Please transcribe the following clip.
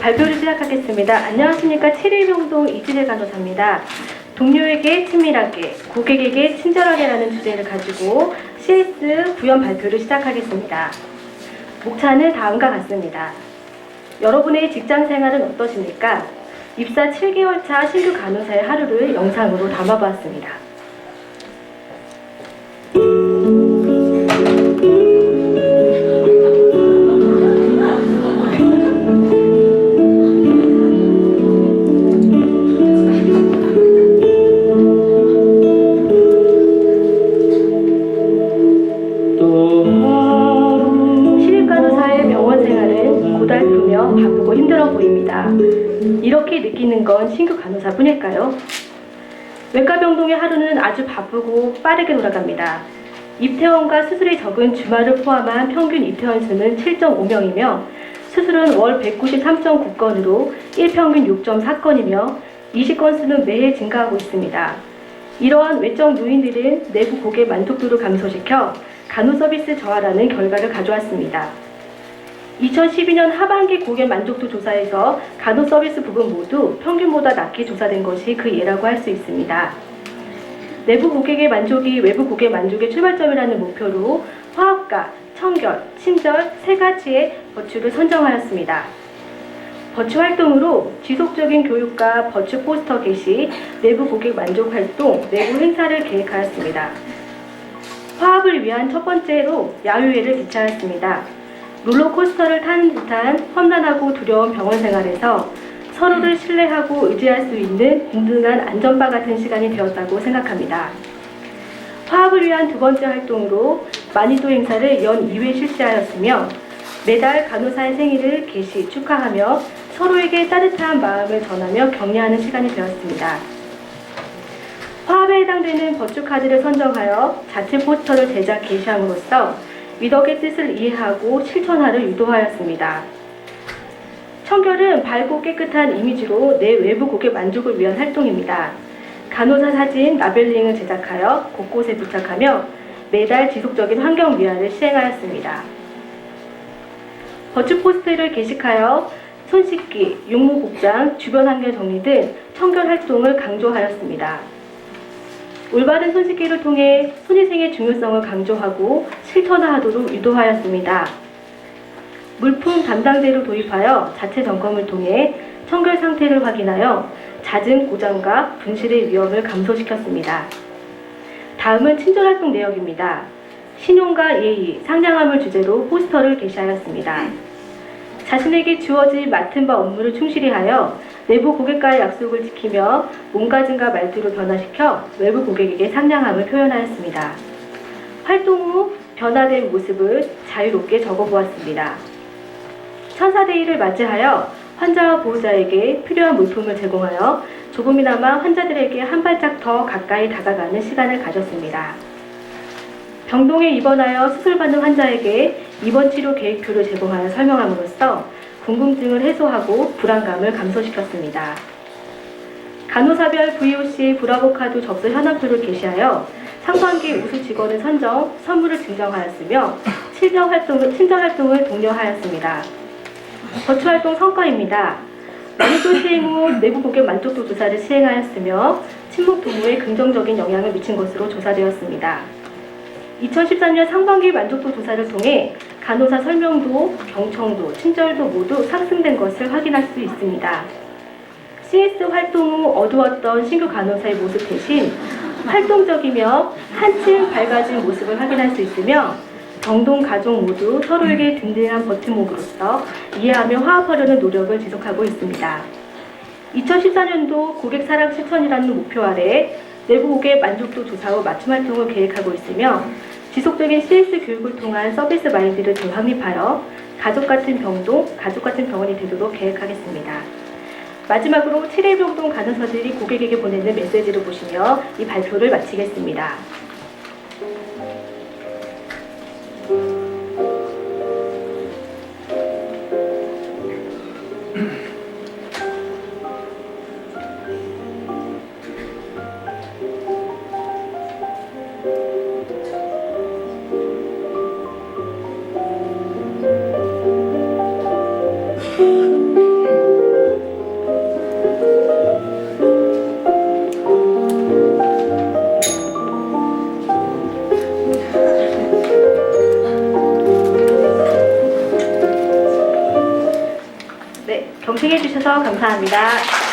발표를 시작하겠습니다. 안녕하십니까. 7일병동 이지대 간호사입니다. 동료에게 친밀하게, 고객에게 친절하게라는 주제를 가지고 CS 구현 발표를 시작하겠습니다. 목차는 다음과 같습니다. 여러분의 직장 생활은 어떠십니까? 입사 7개월 차 신규 간호사의 하루를 영상으로 담아보았습니다. 바쁘고 힘들어 보입니다. 이렇게 느끼는 건 신규 간호사뿐일까요? 외과 병동의 하루는 아주 바쁘고 빠르게 돌아갑니다. 입퇴원과 수술이 적은 주말을 포함한 평균 입퇴원 수는 7.5명이며 수술은 월 193.9건으로 1평균 6.4건이며 20건 수는 매해 증가하고 있습니다. 이러한 외적 요인들은 내부 고객 만족도를 감소시켜 간호 서비스 저하라는 결과를 가져왔습니다. 2012년 하반기 고객 만족도 조사에서 간호 서비스 부분 모두 평균보다 낮게 조사된 것이 그 예라고 할 수 있습니다. 내부 고객의 만족이 외부 고객 만족의 출발점이라는 목표로 화합과 청결, 친절 세 가지의 버추를 선정하였습니다. 버추 활동으로 지속적인 교육과 버추 포스터 게시, 내부 고객 만족 활동, 내부 행사를 계획하였습니다. 화합을 위한 첫 번째로 야유회를 개최하였습니다. 롤러코스터를 타는 듯한 험난하고 두려운 병원 생활에서 서로를 신뢰하고 의지할 수 있는 든든한 안전바 같은 시간이 되었다고 생각합니다. 화합을 위한 두 번째 활동으로 마니또 행사를 연 2회 실시하였으며 매달 간호사의 생일을 개시 축하하며 서로에게 따뜻한 마음을 전하며 격려하는 시간이 되었습니다. 화합에 해당되는 버추 카드를 선정하여 자체 포스터를 제작 게시함으로써 위덕의 뜻을 이해하고 실천하를 유도하였습니다. 청결은 밝고 깨끗한 이미지로 내 외부 고객 만족을 위한 활동입니다. 간호사 사진 라벨링을 제작하여 곳곳에 부착하며 매달 지속적인 환경 미화를 시행하였습니다. 버추 포스트를 게시하여 손 씻기, 육모 복장, 주변 환경 정리 등 청결 활동을 강조하였습니다. 올바른 손 씻기를 통해 손위생의 중요성을 강조하고 실천화하도록 유도하였습니다. 물품 담당제를 도입하여 자체 점검을 통해 청결 상태를 확인하여 잦은 고장과 분실의 위험을 감소시켰습니다. 다음은 친절 활동 내역입니다. 신용과 예의, 상냥함을 주제로 포스터를 게시하였습니다. 자신에게 주어진 맡은 바 업무를 충실히 하여 내부 고객과의 약속을 지키며 몸가짐과 말투를 변화시켜 외부 고객에게 상냥함을 표현하였습니다. 활동 후 변화된 모습을 자유롭게 적어보았습니다. 천사데이를 맞이하여 환자와 보호자에게 필요한 물품을 제공하여 조금이나마 환자들에게 한 발짝 더 가까이 다가가는 시간을 가졌습니다. 병동에 입원하여 수술받는 환자에게 입원 치료 계획표를 제공하여 설명함으로써 궁금증을 해소하고 불안감을 감소시켰습니다. 간호사별 VOC 브라보카드 접수 현황표를 게시하여 상반기 우수 직원을 선정, 선물을 증정하였으며 친절 활동을, 친절 활동을 독려하였습니다. 버추 활동 성과입니다. 마니또 시행 후 내부 고객 만족도 조사를 시행하였으며 침묵 도모에 긍정적인 영향을 미친 것으로 조사되었습니다. 2013년 상반기 만족도 조사를 통해 간호사 설명도, 경청도, 친절도 모두 상승된 것을 확인할 수 있습니다. CS 활동 후 어두웠던 신규 간호사의 모습 대신 활동적이며 한층 밝아진 모습을 확인할 수 있으며 병동 가족 모두 서로에게 든든한 버팀목으로서 이해하며 화합하려는 노력을 지속하고 있습니다. 2014년도 고객 사랑 실천이라는 목표 아래 내부 고객 만족도 조사 후 맞춤 활동을 계획하고 있으며 지속적인 CS 교육을 통한 서비스 마인드를 재확립하여 가족 같은 병동, 가족 같은 병원이 되도록 계획하겠습니다. 마지막으로 7일 병동 간호사들이 고객에게 보내는 메시지를 보시며 이 발표를 마치겠습니다. 네, 경청해 주셔서 감사합니다.